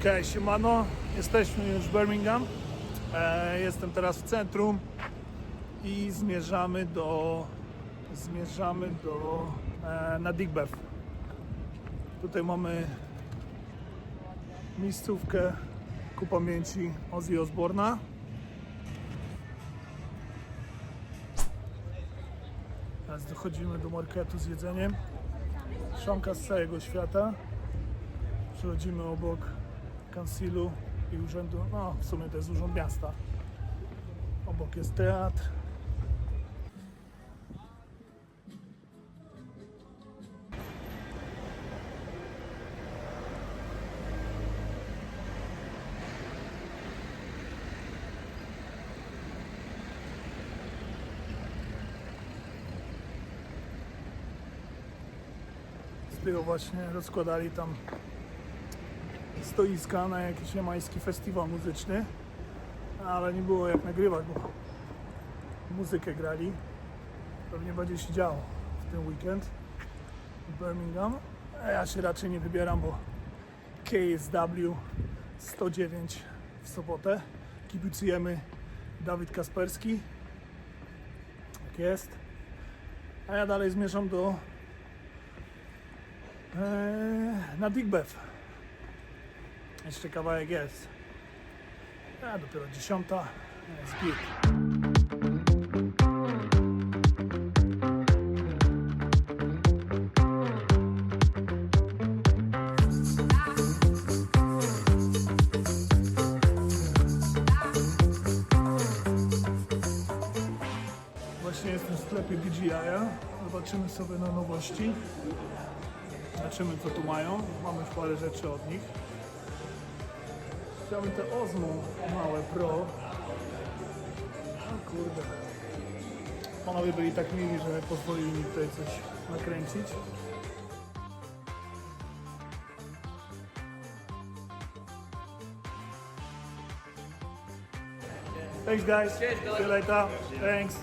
Okej, siemano, jesteśmy już w Birmingham. E, jestem teraz w centrum i zmierzamy do zmierzamy do e, na. Tutaj mamy miejscówkę ku pamięci Ozzy Osbourna. Teraz dochodzimy do marketu z jedzeniem. Szonka z całego świata. Przechodzimy obok kansilu i urzędu, no w sumie to jest urząd miasta. Obok jest teatr. Z tego właśnie rozkładali tam stoiska na jakiś jamański festiwal muzyczny, ale nie było jak nagrywać, bo muzykę grali. Pewnie będzie się działo w ten weekend w Birmingham. A ja się raczej nie wybieram, bo KSW 109 w sobotę. Kibicujemy Dawid Kasperski. Tak jest. A ja dalej zmierzam do e, na Digbeth. Jeszcze kawałek jest. A dopiero dziesiąta. Jest. Właśnie jestem w sklepie DJI. Zobaczymy sobie na nowości. Zobaczymy co tu mają. Mamy już parę rzeczy od nich. Chciałbym te Osmo małe Pro. O kurde. Panowie byli tak mili, że pozwolili mi tutaj coś nakręcić. Thanks guys. Cheers. See you later. Thanks.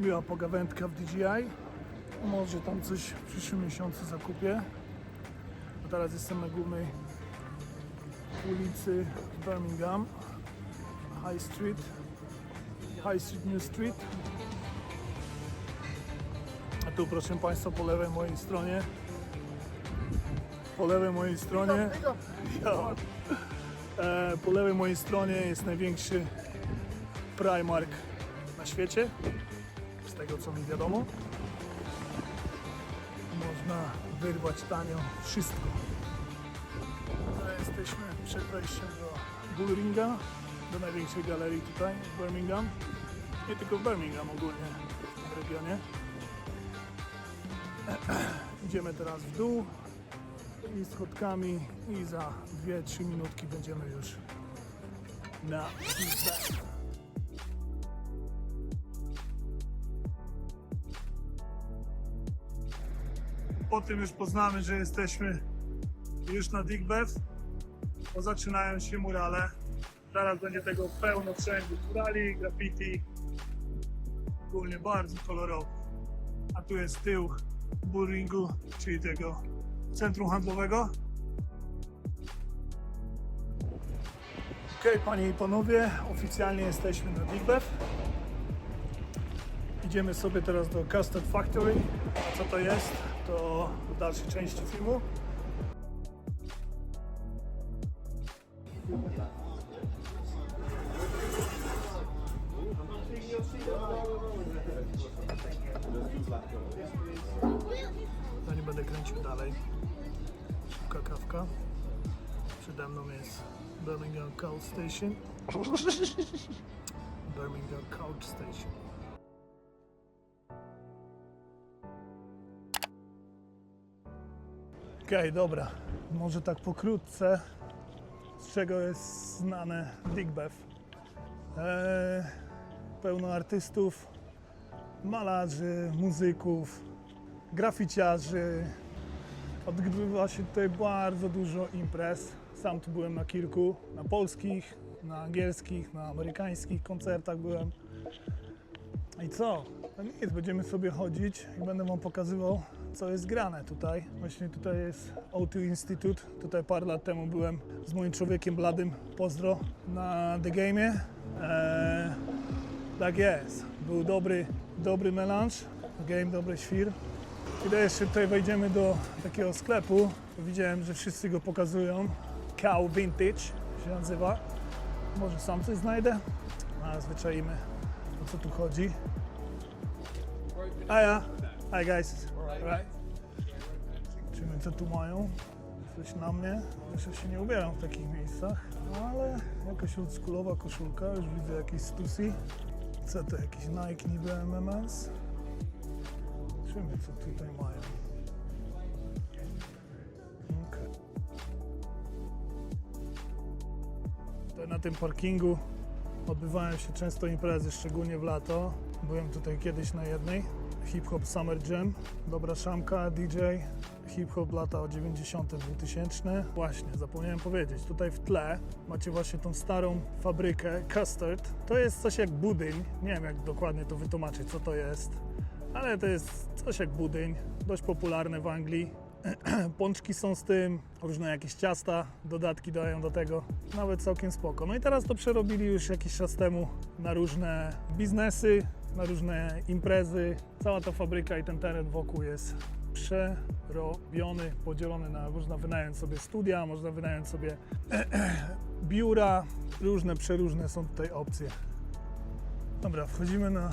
Miła pogawędka w DJI. Może tam coś w przyszłym miesiącu zakupię. A teraz jestem na głównej ulicy w Birmingham. High Street. High Street New Street. A tu proszę Państwa po lewej mojej stronie. Po lewej mojej stronie. Jo. E, po lewej mojej stronie jest największy Primark na świecie. Z tego co mi wiadomo wyrwać tanio wszystko. Ale jesteśmy przed wejściem do Bullringa, do największej galerii tutaj w Birmingham. Nie tylko w Birmingham, ogólnie w tym regionie. Idziemy teraz w dół i schodkami i za 2-3 minutki będziemy już na Big Po tym już poznamy, że jesteśmy już na Digbeth, bo zaczynają się murale. Zaraz będzie tego pełno wszędzie. Murali, graffiti. Ogólnie bardzo kolorowo. A tu jest tył Bullringu, czyli tego centrum handlowego. Okej, panie i panowie, oficjalnie jesteśmy na Digbeth. Idziemy sobie teraz do Custard Factory. Co to jest? To w dalszej części filmu. Ja nie będę kręcił dalej. Szybka kawka. Przede mną jest Birmingham Coal Station. Birmingham Couch Station. Okej, dobra. Może tak pokrótce, z czego jest znane Digbeth. Eee, pełno artystów, malarzy, muzyków, graficiarzy. Odbywa się tutaj bardzo dużo imprez. Sam tu byłem na kilku, na polskich, na angielskich, na amerykańskich koncertach byłem. I co? Nic, będziemy sobie chodzić i będę Wam pokazywał co jest grane tutaj. Właśnie tutaj jest O2 Institute. Tutaj parę lat temu byłem z moim człowiekiem bladym, pozdro, na The Game'ie. Eee, tak jest. Był dobry, dobry melanż. Game, dobry świr. Kiedy jeszcze tutaj wejdziemy do takiego sklepu, widziałem, że wszyscy go pokazują. Cow Vintage się nazywa. Może sam coś znajdę, a zwyczajimy o co tu chodzi. A ja, hi guys. Right. Zobaczymy co tu mają. Coś na mnie. Jeszcze się nie ubieram w takich miejscach, ale jakaś oldschoolowa koszulka. Już widzę jakieś stusy. Co to, jakiś Nike niby MMS? Zobaczymy co tutaj mają. Tutaj na tym parkingu odbywają się często imprezy, szczególnie w lato. Byłem tutaj kiedyś na jednej. Hip Hop Summer Jam. Dobra szamka, DJ. Hip Hop lata 90. 2000. Właśnie, zapomniałem powiedzieć. Tutaj w tle macie właśnie tą starą fabrykę Custard. To jest coś jak budyń. Nie wiem jak dokładnie to wytłumaczyć, co to jest. Ale to jest coś jak budyń. Dość popularne w Anglii. Pączki są z tym, różne jakieś ciasta, dodatki dają do tego, nawet całkiem spoko. No i teraz to przerobili już jakiś czas temu na różne biznesy, na różne imprezy. Cała ta fabryka i ten teren wokół jest przerobiony, podzielony na, można wynająć sobie studia, można wynająć sobie biura, różne, przeróżne są tutaj opcje. Dobra, wchodzimy na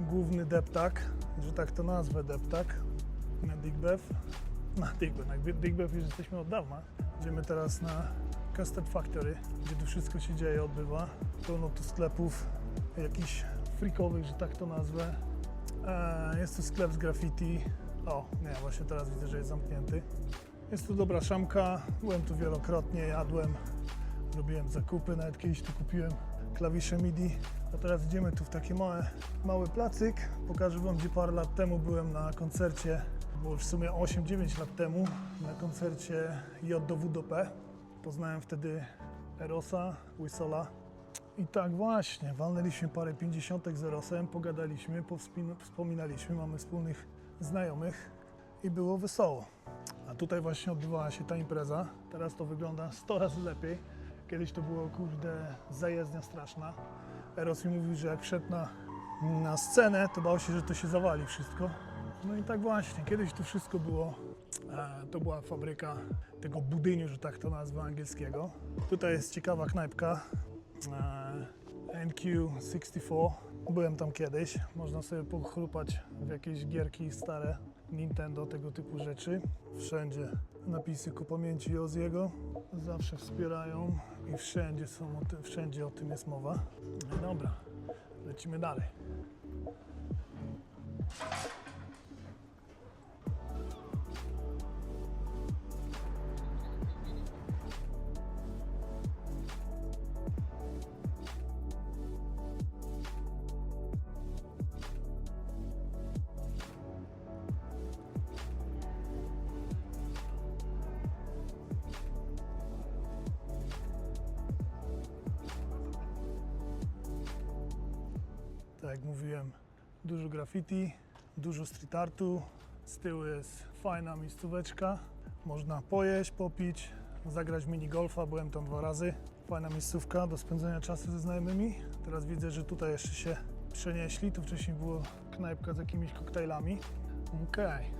główny deptak, że tak to nazwę deptak, na Digbeth na Digbeth. Na Digbeth już jesteśmy od dawna. Idziemy teraz na Custard Factory, gdzie tu wszystko się dzieje, odbywa. Pełno tu sklepów jakichś freakowych, że tak to nazwę. Eee, Jest tu sklep z graffiti. O, nie, właśnie teraz widzę, że jest zamknięty. Jest tu dobra szamka, byłem tu wielokrotnie, jadłem, robiłem zakupy, nawet kiedyś tu kupiłem klawisze MIDI. A teraz idziemy tu w taki małe, mały placyk. Pokażę Wam, gdzie parę lat temu byłem na koncercie było w sumie 8-9 lat temu na koncercie J do W do P. Poznałem wtedy Erosa, Whistle'a. I tak właśnie, walnęliśmy parę pięćdziesiątek z Erosem, pogadaliśmy, wspominaliśmy, mamy wspólnych znajomych i było wesoło. A tutaj właśnie odbywała się ta impreza. Teraz to wygląda 100 razy lepiej. Kiedyś to było, kurde, zajezdnia straszna. Eros mi mówił, że jak wszedł na, na scenę, to bał się, że to się zawali wszystko. No i tak właśnie, kiedyś to wszystko było, e, to była fabryka tego budyniu, że tak to nazwę angielskiego. Tutaj jest ciekawa knajpka, NQ64. Byłem tam kiedyś, można sobie pochrupać w jakieś gierki stare, Nintendo, tego typu rzeczy. Wszędzie napisy ku pamięci Oziego, zawsze wspierają i wszędzie, są o tym, wszędzie o tym jest mowa. No dobra, lecimy dalej. Tak jak mówiłem, dużo graffiti, dużo street artu. Z tyłu jest fajna miejscóweczka. Można pojeść, popić, zagrać mini golfa. Byłem tam dwa razy. Fajna miejscówka do spędzenia czasu ze znajomymi. Teraz widzę, że tutaj jeszcze się przenieśli. Tu wcześniej była knajpka z jakimiś koktajlami. Okej.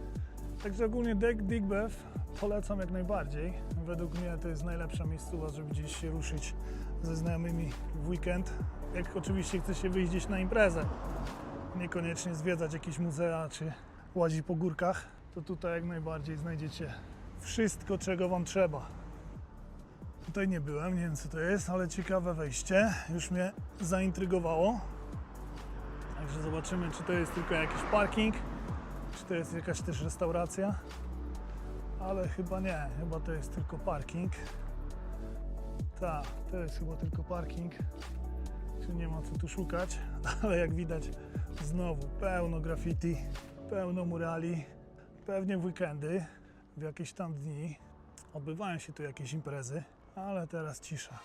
Także ogólnie Deck Digbeth polecam jak najbardziej. Według mnie to jest najlepsza miejscowa, żeby gdzieś się ruszyć ze znajomymi w weekend. Jak oczywiście chce się wyjść gdzieś na imprezę, niekoniecznie zwiedzać jakieś muzea czy łazić po górkach, to tutaj jak najbardziej znajdziecie wszystko, czego Wam trzeba. Tutaj nie byłem, nie wiem co to jest, ale ciekawe wejście. Już mnie zaintrygowało. Także zobaczymy, czy to jest tylko jakiś parking, czy to jest jakaś też restauracja. Ale chyba nie, chyba to jest tylko parking. Tak, to jest chyba tylko parking. Czy nie ma co tu szukać, ale jak widać znowu pełno graffiti, pełno murali. Pewnie w weekendy, w jakieś tam dni odbywają się tu jakieś imprezy, ale teraz cisza.